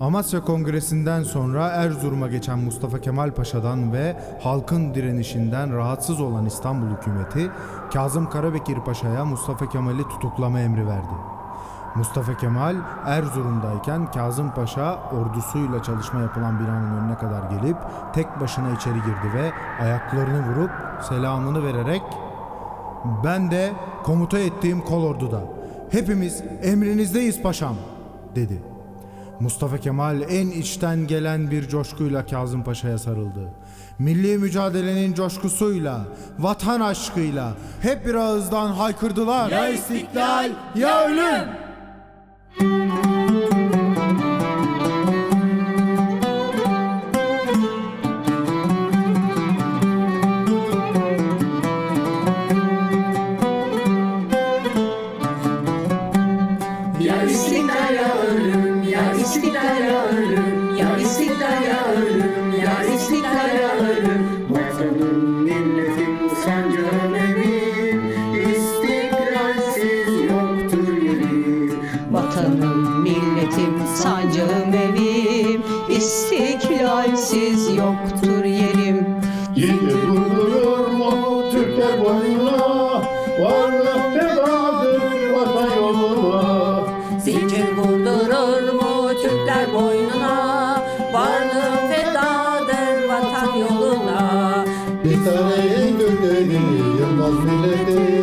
Amasya Kongresi'nden sonra Erzurum'a geçen Mustafa Kemal Paşa'dan ve halkın direnişinden rahatsız olan İstanbul hükümeti Kazım Karabekir Paşa'ya Mustafa Kemal'i tutuklama emri verdi. Mustafa Kemal Erzurum'dayken Kazım Paşa ordusuyla çalışma yapılan binanın önüne kadar gelip tek başına içeri girdi ve ayaklarını vurup selamını vererek ben de komuta ettiğim kolorduda. Hepimiz emrinizdeyiz paşam dedi. Mustafa Kemal en içten gelen bir coşkuyla Kazım Paşa'ya sarıldı. Milli mücadelenin coşkusuyla, vatan aşkıyla hep bir ağızdan haykırdılar. Ya istiklal ya ölüm! İstiklal ya ölüm, ya istiklal ya ölüm, ya istiklal ya ölüm. Vatanım, milletim, sancağım evim, istiklalsiz yoktur yerim. Vatanım, milletim, sancağım evim İstiklalsiz yoktur yerim Bir tane Türkleri Yılmaz milletiz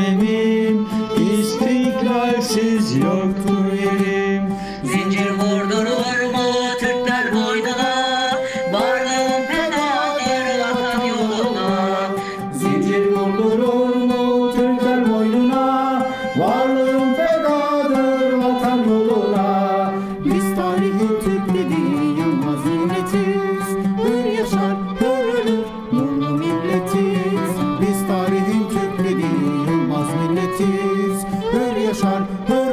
evim, istiklalsiz yoktur Ooh.